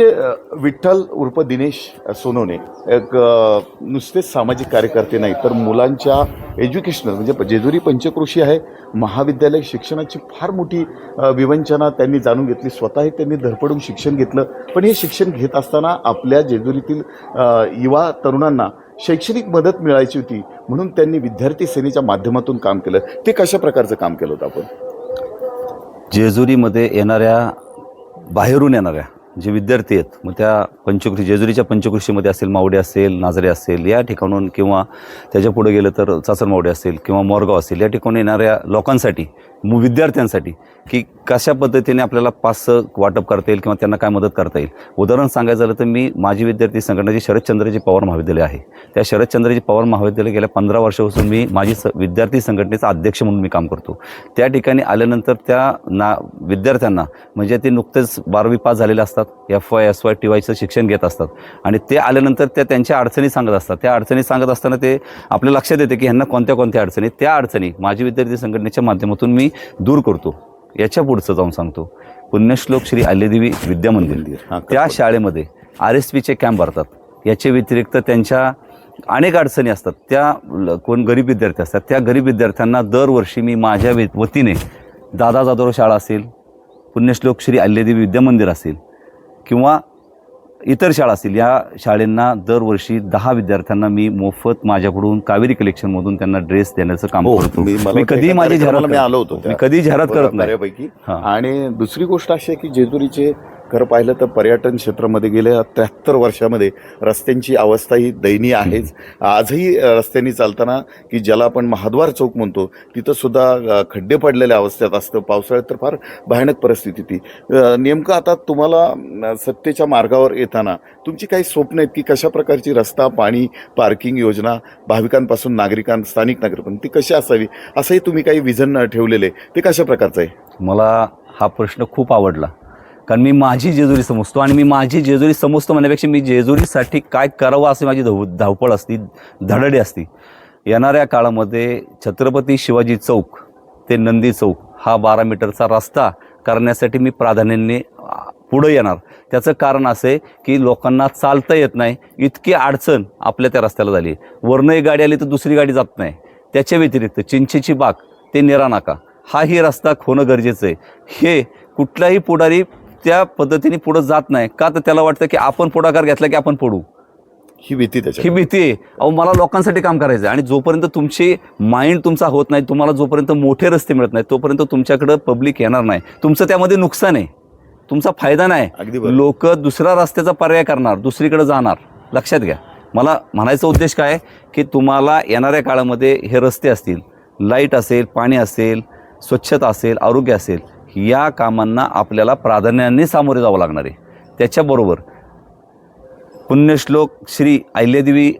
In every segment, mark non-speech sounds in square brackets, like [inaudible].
म्हणजे, ते विठ्ठल उर्फ दिनेश सोनवणे एक नुसतेच सामाजिक कार्यकर्ते नाही तर मुलांच्या एज्युकेशनल म्हणजे जेजुरी पंचक्रोशी आहे महाविद्यालय शिक्षणाची फार मोठी विवंचना त्यांनी जाणून घेतली स्वतःही त्यांनी धडपडून शिक्षण घेतलं. पण हे शिक्षण घेत असताना आपल्या जेजुरीतील युवा तरुणांना शैक्षणिक मदत मिळायची होती म्हणून त्यांनी विद्यार्थी सेनेच्या माध्यमातून काम केलं. ते कशा प्रकारचं काम केलं होतं आपण? जेजुरीमध्ये येणाऱ्या बाहेरून येणाऱ्या जे विद्यार्थी आहेत मग त्या पंचकृषी जेजुरीच्या पंचकृषीमध्ये असेल मावडे असेल नाझरे असेल या ठिकाणून किंवा त्याच्या पुढे गेलं तर चाचरमावडे असेल किंवा मोरगाव असेल या ठिकाणी येणाऱ्या लोकांसाठी विद्यार्थ्यांसाठी की कशा पद्धतीने आपल्याला पास वाटप करता येईल किंवा त्यांना काय मदत करता येईल. उदाहरण सांगायचं झालं तर मी माझी विद्यार्थी संघटना जी शरदचंद्रजी पवार महाविद्यालय आहे. त्या शरदचंद्रजी पवार महाविद्यालय गेल्या पंधरा वर्षापासून मी माझी स विद्यार्थी संघटनेचा अध्यक्ष म्हणून मी काम करतो. त्या ठिकाणी आल्यानंतर त्या ना विद्यार्थ्यांना म्हणजे ते नुकतेच बारावी पास झालेले असतात F Y S Y T वायचं शिक्षण घेत असतात. आणि ते आल्यानंतर त्या त्यांच्या अडचणी सांगत असतात. त्या अडचणी सांगत असताना ते आपल्या लक्षात येते की ह्यांना कोणत्या कोणत्या अडचणी त्या अडचणी माझी विद्यार्थी संघटनेच्या माध्यमातून मी दूर करतो. याच्या पुढचं जाऊन सांगतो. पुण्यश्लोक श्री अल्लेदेवी विद्या मंदिर त्या शाळेमध्ये आर एस पीचे कॅम्प भरतात. याच्या व्यतिरिक्त त्यांच्या अनेक अडचणी असतात. त्या कोण गरीब विद्यार्थी असतात. त्या गरीब विद्यार्थ्यांना दरवर्षी मी माझ्या वतीने दादा जाधव शाळा असेल पुण्यश्लोक श्री अल्लेदेवी विद्या मंदिर असेल किंवा इतर शाळा असतील या शाळेंना दरवर्षी दहा विद्यार्थ्यांना मी मोफत माझ्याकडून कावेरी कलेक्शनमधून त्यांना ड्रेस देण्याचं काम हो करतो. मी कधी माझी जाहिरात मी आलो होतो मी कधी जाहिरात करत नाही. आणि दुसरी गोष्ट अशी आहे की जेजुरीचे खरं पाहिलं तर पर्यटन क्षेत्रामध्ये गेल्या त्र्याहत्तर वर्षामध्ये रस्त्यांची अवस्था ही दयनीय आहेच. आजही रस्त्यांनी चालताना की ज्याला आपण महाद्वार चौक म्हणतो तिथंसुद्धा खड्डे पडलेल्या अवस्थेत असतं. पावसाळ्यात तर फार भयानक परिस्थिती ती. नेमकं आता तुम्हाला सत्तेच्या मार्गावर येताना तुमची काही स्वप्न आहेत की कशा प्रकारची रस्ता पाणी पार्किंग योजना भाविकांपासून नागरिकां स्थानिक नागरिकांपर्यंत ती कशी असावी? असंही तुम्ही काही विजन ठेवलेले ते कशा प्रकारचं आहे? मला हा प्रश्न खूप आवडला. कारण मी माझी जेजुरी समजतो आणि मी माझी जेजुरी समजतो म्हणण्यापेक्षा मी जेजुरीसाठी काय करावं असे माझी धाव धावपळ असती धडडी असती. येणाऱ्या काळामध्ये छत्रपती शिवाजी चौक ते नंदी चौक हा बारा मीटरचा रस्ता करण्यासाठी मी प्राधान्याने पुढं येणार. त्याचं कारण असं आहे की लोकांना चालता येत नाही. इतकी अडचण आपल्या त्या रस्त्याला झाली वरनं एक गाडी आली तर दुसरी गाडी जात नाही. त्याच्या व्यतिरिक्त चिंचेची बाग ते नेरा नाका. हाही रस्ता होणं गरजेचं आहे. हे कुठलाही पुढारी त्या पद्धतीने पुढं जात नाही. का तर त्याला वाटतं की आपण पुढाकार घेतला की आपण पडू. ही भीती त्याच्या ही भीती आहे. अहो मला लोकांसाठी काम करायचं आहे आणि जोपर्यंत तुमची माइंड तुमचा होत नाही तुम्हाला जोपर्यंत मोठे रस्ते मिळत नाही तोपर्यंत तुमच्याकडं पब्लिक येणार नाही. तुमचं त्यामध्ये नुकसान आहे. तुमचा फायदा नाही. लोक दुसऱ्या रस्त्याचा पर्याय करणार दुसरीकडे जाणार. लक्षात घ्या. मला म्हणायचा उद्देश काय? आहे की तुम्हाला येणाऱ्या काळामध्ये हे रस्ते असतील. लाइट असेल पाणी असेल स्वच्छता असेल आरोग्य असेल. या कामांना आपल्याला प्राधान्याने सामोरे जावं लागणार आहे. त्याच्याबरोबर पुण्यश्लोक श्री अहिल्यादेवी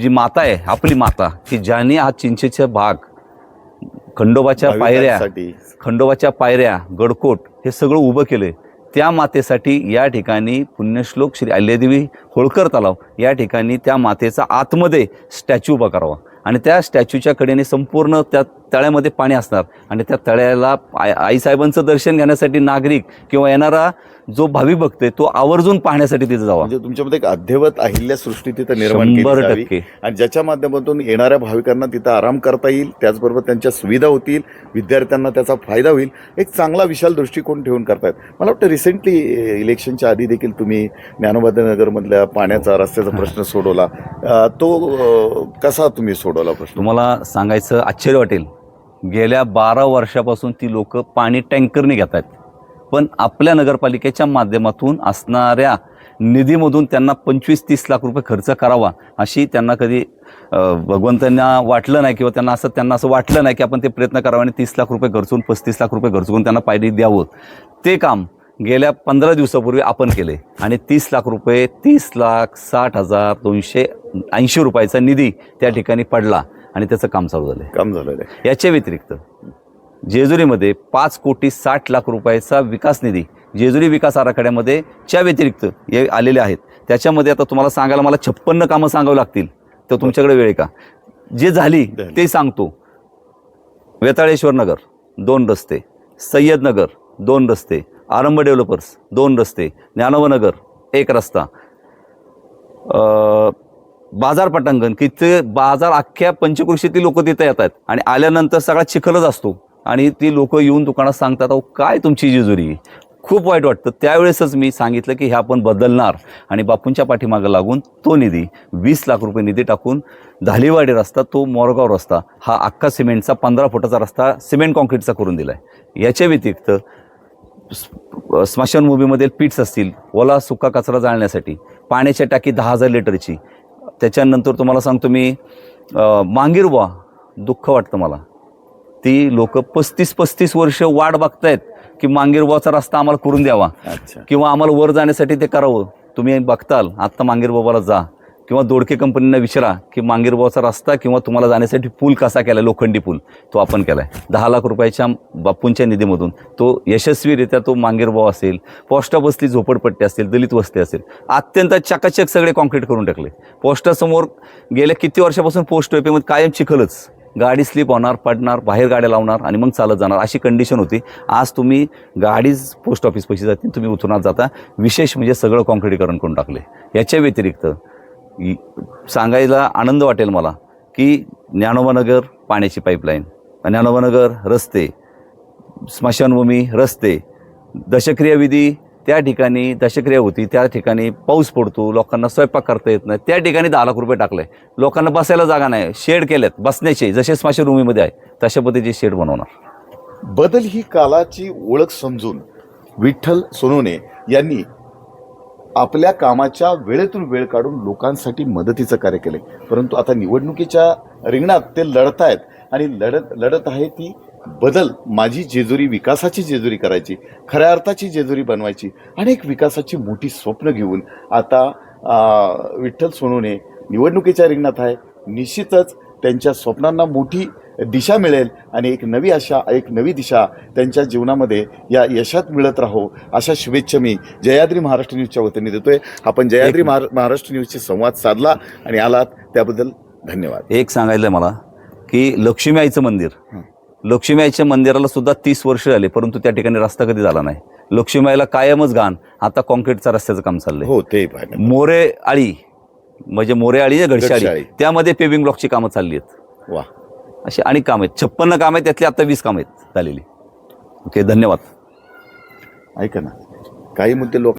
जी माता आहे आपली माता की ज्याने हा चिंचेचा भाग खंडोबाच्या पायऱ्या खंडोबाच्या पायऱ्या गडकोट हे सगळं उभं केलं त्या मातेसाठी या ठिकाणी पुण्यश्लोक श्री अहिल्यादेवी होळकर तलाव या ठिकाणी त्या मातेचा आतमध्ये स्टॅच्यू उभा करावा. आणि त्या स्टॅच्यूच्या कडेने संपूर्ण त्या तळ्यामध्ये पाणी असणार. आणि त्या तळ्याला आईसाहेबांचं दर्शन घेण्यासाठी नागरिक किंवा येणारा जो भक्त आहे तो आवर्जून पाहण्यासाठी तिथे जावा. म्हणजे तुमच्यामध्ये एक अद्यवत अहिल्या सृष्टी तिथं निर्माण केली शंभर जावी. टक्के. आणि ज्याच्या माध्यमातून येणाऱ्या भाविकांना तिथं आराम करता येईल त्याचबरोबर त्यांच्या सुविधा होतील विद्यार्थ्यांना त्याचा फायदा होईल. एक चांगला विशाल दृष्टिकोन ठेवून करतायत. मला वाटतं रिसेंटली इलेक्शनच्या आधी देखील तुम्ही ज्ञानोबादनगरमधल्या पाण्याचा रस्त्याचा [laughs] प्रश्न सोडवला. अं, तो अं, कसा तुम्ही सोडवला प्रश्न? तुम्हाला सांगायचं आश्चर्य वाटेल. गेल्या बारा वर्षापासून ती लोक पाणी टँकरने घेत आहेत पण आपल्या नगरपालिकेच्या माध्यमातून असणाऱ्या निधीमधून त्यांना पंचवीस तीस लाख रुपये खर्च करावा अशी त्यांना कधी भगवंतांना वाटलं नाही किंवा त्यांना असं त्यांना असं वाटलं नाही की आपण ते प्रयत्न करावा आणि तीस लाख रुपये खर्चून पस्तीस लाख रुपये खर्चून त्यांना पाणी द्यावं. ते काम गेल्या पंधरा दिवसापूर्वी आपण केले आणि तीस लाख रुपये तीस लाख साठ हजार दोनशे ऐंशी रुपयाचा निधी त्या ठिकाणी पडला आणि त्याचं काम चालू झालं काम झालेलं आहे. याच्या व्यतिरिक्त जेजुरीमध्ये पाच कोटी साठ लाख रुपयाचा विकास निधी जेजुरी विकास आराखड्यामध्ये च्या व्यतिरिक्त हे आलेले आहेत. त्याच्यामध्ये आता तुम्हाला सांगायला मला छप्पन्न कामं सांगावं लागतील. तर तुमच्याकडे वेळ का? जे झाली ते सांगतो. वेताळेश्वर नगर दोन रस्ते. सय्यद नगर दोन रस्ते. आरंभ डेव्हलपर्स दोन रस्ते. ज्ञानोबनगर एक रस्ता. बाजार पटांगण की ते बाजार अख्ख्या पंचकृषीतील लोक तिथे येतात. आणि आल्यानंतर सगळा चिखलच असतो. आणि ती लोक येऊन दुकानात सांगतात अहो काय तुमची जेजुरी? खूप वाईट वाटतं. त्यावेळेसच मी सांगितलं की हे आपण बदलणार आणि बापूंच्या पाठीमागं लागून तो निधी वीस लाख रुपये निधी टाकून धालीवाडी रस्ता तो मोरगाव रस्ता हा अख्खा सिमेंटचा पंधरा फुटाचा रस्ता सिमेंट कॉन्क्रीटचा करून दिला आहे याच्या व्यतिरिक्त स्मशान स्मशानभूमीमधील पीट्स असतील ओला सुका कचरा जाळण्यासाठी पाण्याच्या टाकी दहा हजार लिटरची त्याच्यानंतर तुम्हाला सांगतो मी मांगीरवा दुःख वाटतं मला. ती लोक पस्तीस पस्तीस वर्ष वाट बघतायत की मांगीरबुवाचा रस्ता आम्हाला करून द्यावा. किंवा आम्हाला वर जाण्यासाठी ते करावं. तुम्ही बघताल आत्ता मांगीरबाबाला जा. किंवा दोडके कंपनींना विचारा की मांगीरबाबाचा रस्ता किंवा तुम्हाला जाण्यासाठी पूल कसा केला लोखंडी पूल. तो आपण केलाय. दहा लाख रुपयाच्या बापूंच्या निधीमधून तो यशस्वीरित्या तो मांगीरबाव असेल पोस्टा बसली झोपडपट्टी असेल दलित वस्ती असेल अत्यंत चकाचक सगळे कॉन्क्रीट करून टाकले. पोस्टासमोर गेल्या किती वर्षापासून पोस्टमध्ये कायम चिखलच. गाडी स्लिप होणार पडणार बाहेर गाड्या लावणार आणि मग चालत जाणार. अशी कंडिशन होती. आज तुम्ही गाडीच पोस्ट ऑफिस पैसे जाते तुम्ही उतरणार जाता. विशेष म्हणजे सगळं कॉन्क्रिटीकरण करून टाकले. याच्या व्यतिरिक्त सांगायला आनंद वाटेल मला की ज्ञानोबानगर पाण्याची पाईपलाईन ज्ञानोबानगर रस्ते स्मशानभूमी रस्ते दशक्रियाविधी त्या ठिकाणी दशक्रिया होती त्या ठिकाणी पाऊस पडतो लोकांना स्वयंपाक करता येत नाही. त्या ठिकाणी दहा लाख रुपये टाकले. लोकांना बसायला जागा नाही. शेड केल्यात बसण्याचे. जसे स्मशानभूमीमध्ये आहे तशा पद्धतीचे शेड बनवणार. बदल ही कालाची ओळख समजून विठ्ठल सोनवणे यांनी आपल्या कामाच्या वेळेतून वेळ काढून लोकांसाठी मदतीचं कार्य केले परंतु आता निवडणुकीच्या रिंगणात ते लढत आहेत आणि लढत लढत आहे ती बदल माझी जेजुरी विकासाची जेजुरी करायची खऱ्या अर्थाची जेजुरी बनवायची अनेक विकासाची मोठी स्वप्न घेऊन आता विठ्ठल सोनवणे निवडणुकीच्या रिंगणात आहे. निश्चितच त्यांच्या स्वप्नांना मोठी दिशा मिळेल आणि एक नवी आशा एक नवी दिशा त्यांच्या जीवनामध्ये या यशात मिळत राहो. अशा शुभेच्छा मी जयाद्री महाराष्ट्र न्यूजच्या वतीने देतोय. आपण जयाद्री एक- महारा- महाराष्ट्र न्यूजशी संवाद साधला आणि आलात. त्याबद्दल धन्यवाद. एक सांगायचं मला की लक्ष्मी आईचं मंदिर लक्ष्मी आईच्या मंदिराला सुद्धा तीस वर्ष झाले परंतु त्या ठिकाणी रस्ता कधी झाला नाही. लक्ष्मी आईला कायमच घाण. आता कॉन्क्रीटचा रस्त्याचं काम चाललंय. हो ते मोरे आळी म्हणजे मोरे आळी आहे गडशाळी. गडशाळी त्यामध्ये पेविंग ब्लॉकची कामं चालली आहेत. वा. अशी अनेक कामं आहेत. छप्पन्न कामं आहेत त्यातली आता वीस कामं आहेत झालेली. ओके धन्यवाद. ऐका ना. काही मुद्दे लोक